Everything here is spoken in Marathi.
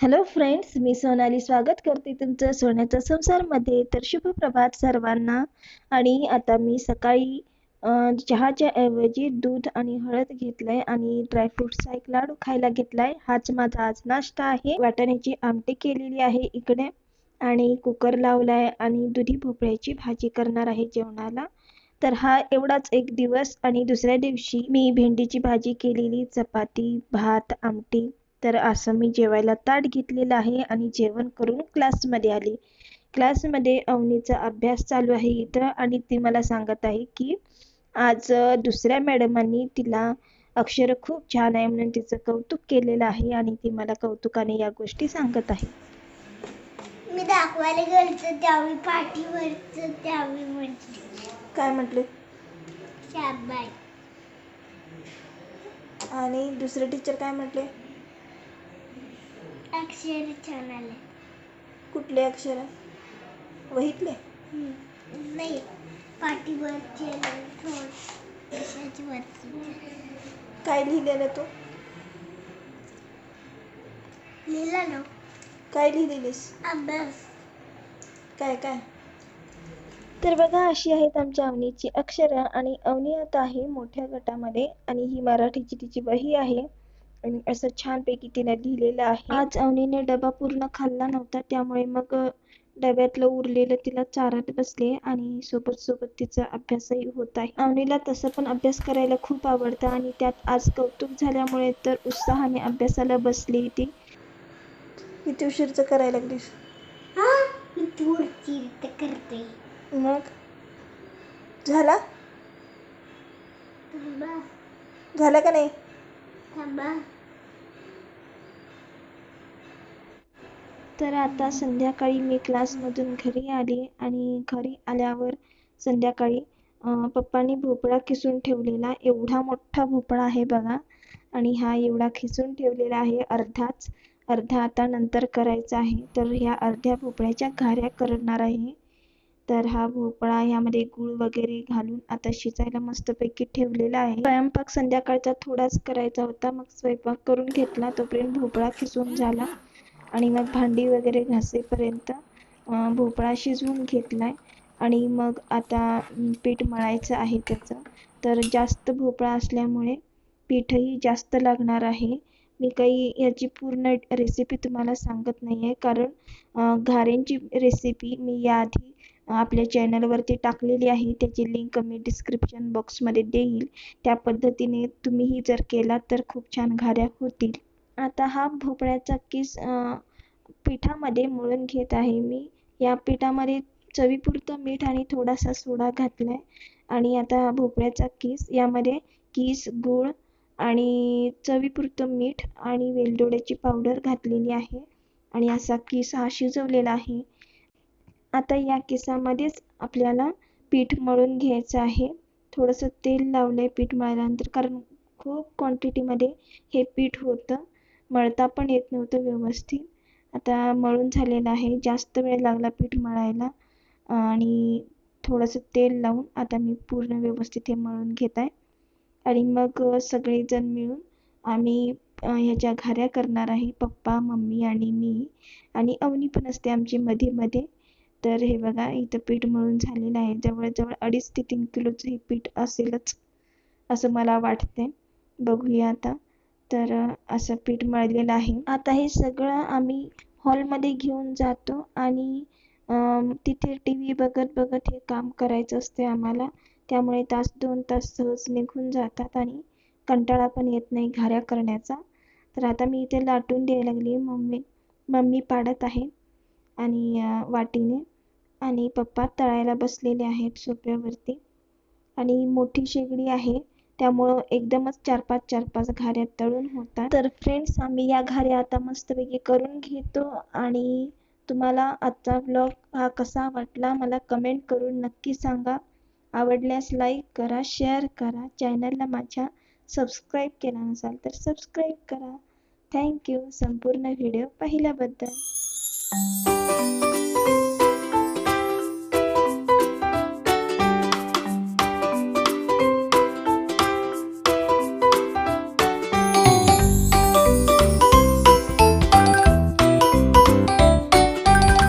हॅलो फ्रेंड्स मी सोनाली स्वागत करते तुमचं सोन्याचा संसारमध्ये. तर शुभ प्रभात सर्वांना. आणि आता मी सकाळी चहाच्या ऐवजी दूध आणि हळद घेतलंय आणि ड्रायफ्रुट्सचा एक लाडू खायला घेतलाय. हाच माझा आज नाश्ता आहे. वाटाण्याची आमटी केलेली आहे इकडे. आणि कुकर लावलाय आणि दुधी भोपळ्याची भाजी करणार आहे जेवणाला. तर हा एवढाच एक दिवस आणि दुसऱ्या दिवशी मी भेंडीची भाजी केलेली चपाती भात आमटी. तर असं मी जेवायला ताट घेतलेलं आहे आणि जेवण करून क्लासमध्ये आली. क्लासमध्ये अवनीचा अभ्यास चालू आहे इथं आणि ती मला सांगत आहे की आज दुसऱ्या मॅडमांनी तिला अक्षर खूप छान आहे म्हणून तिचं कौतुक केलेलं आहे आणि ती मला कौतुकाने या गोष्टी सांगत आहे. मी दाखवायला गेलतो त्यावेळी पाठीवरच त्यावेळी म्हटली काय म्हटले? शाबाई आणि दुसरे टीचर काय म्हटले? अक्षर छान आले. कुठले अक्षर? वहीतले? नाही पाठीवरचे थोड काय लिहिलेलं तू? लिहिला ना. काय लिहिलेलीस? अभ्यास. काय काय? तर बघा अशी आहेत आमच्या अवनीची अक्षरं आणि अवनी आता आहे मोठ्या गटामध्ये आणि ही मराठीची तिची वही आहे. असं छानपैकी तिने लिहिलेलं आहे. आज अवनीने डबा पूर्ण खाल्ला नव्हता त्यामुळे मग डब्यातलं उरलेलं तिला चारत बसले आणि सोबत सोबत तिचा अभ्यासही होत आहे. अवनीला तसं पण अभ्यास करायला खूप आवडतं आणि त्यात आज कौतुक झाल्यामुळे तर उत्साहाने अभ्यासाला बसली ती किती उशीरचं करायला लागलीस. हा? मी पुढची रीत करते. मग? झाला? झाला का नाही? तर आता संध्याकाळी मी क्लासमधून घरी आले आणि घरी आल्यावर संध्याकाळी पप्पांनी भोपळा किसून ठेवलेला एवढा मोठा भोपळा आहे बघा. आणि हा एवढा खिसून ठेवलेला आहे अर्धाच अर्धा आता नंतर करायचा आहे. तर ह्या अर्ध्या भोपळ्याच्या घाऱ्या करणार आहे. तर हा भोपळा ह्यामध्ये गूळ वगैरे घालून आता शिजायला मस्तपैकी ठेवलेला आहे. स्वयंपाक संध्याकाळचा थोडाच करायचा होता. मग स्वयंपाक करून घेतला. तोपर्यंत भोपळा खिसून झाला. आणि मग भांडी वगैरे घासेपर्यंत भोपळा शिजवून घेतला आहे आणि मग आता पीठ मळायचं आहे त्याचं. तर जास्त भोपळा असल्यामुळे पीठही जास्त लागणार आहे. मी काही याची पूर्ण रेसिपी तुम्हाला सांगत नाही आहे कारण घारेंची घाऱ्यांची रेसिपी मी याआधी आपल्या चॅनलवरती टाकलेली आहे. त्याची लिंक मी डिस्क्रिप्शन बॉक्समध्ये देईल. त्या पद्धतीने तुम्हीही जर केला तर खूप छान घाऱ्या होतील. आता हा भोपळ्याचा किस पिठामध्ये मळून घेत आहे. मी या पिठामध्ये चवीपुरतं मीठ आणि थोडासा सोडा घातला आहे आणि आता भोपळ्याचा किस. यामध्ये किस गूळ आणि चवीपुरतं मीठ आणि वेलदोड्याची पावडर घातलेली आहे. आणि असा किस हा शिजवलेला आहे. आता या किसामध्येच आपल्याला पीठ मळून घ्यायचं आहे. थोडंसं तेल लावलं आहे पीठ मळल्यानंतर कारण खूप क्वांटिटीमध्ये हे पीठ होतं. मळता पण येत नव्हतं व्यवस्थित. आता मळून झालेलं आहे. जास्त वेळ लागला पीठ मळायला. आणि थोडंसं तेल लावून आता मी पूर्ण व्यवस्थित हे मळून घेत आहे. आणि मग सगळेजण मिळून आम्ही ह्याच्या घाऱ्या करणार आहे. पप्पा मम्मी आणि मी. आणि अवनी पण असते आमची मध्ये मध्ये तर हे बघा इथं पीठ मळून झालेलं आहे. जवळजवळ अडीच ते तीन किलोचं हे पीठ असेलच असं मला वाटते बघूया आता. तर असं पीठ मळलेलं आहे. आता हे सगळं आम्ही हॉलमध्ये घेऊन जातो आणि तिथे टी व्ही बघत बघत हे काम करायचं असते आम्हाला. त्यामुळे तास दोन तास सहज निघून जातात आणि कंटाळा पण येत नाही घाऱ्या करण्याचा. तर आता मी इथे लाटून द्यायला लागली मम्मी मम्मी पाडत आहे आणि वाटीने आणि पप्पा तळायला बसलेले आहेत सोप्यावरती आणि मोठी शेगडी आहे. त्यामुळं एकदमच चार पाच चार पाच घाऱ्या तळून होतात. तर फ्रेंड्स आम्ही या घाऱ्या आता मस्तपैकी करून घेतो आणि तुम्हाला आजचा ब्लॉग हा कसा वाटला मला कमेंट करून नक्की सांगा. आवडल्यास लाईक करा शेअर करा. चॅनलला माझ्या सबस्क्राईब केला नसाल तर सबस्क्राईब करा. थँक्यू संपूर्ण व्हिडिओ पाहिल्याबद्दल.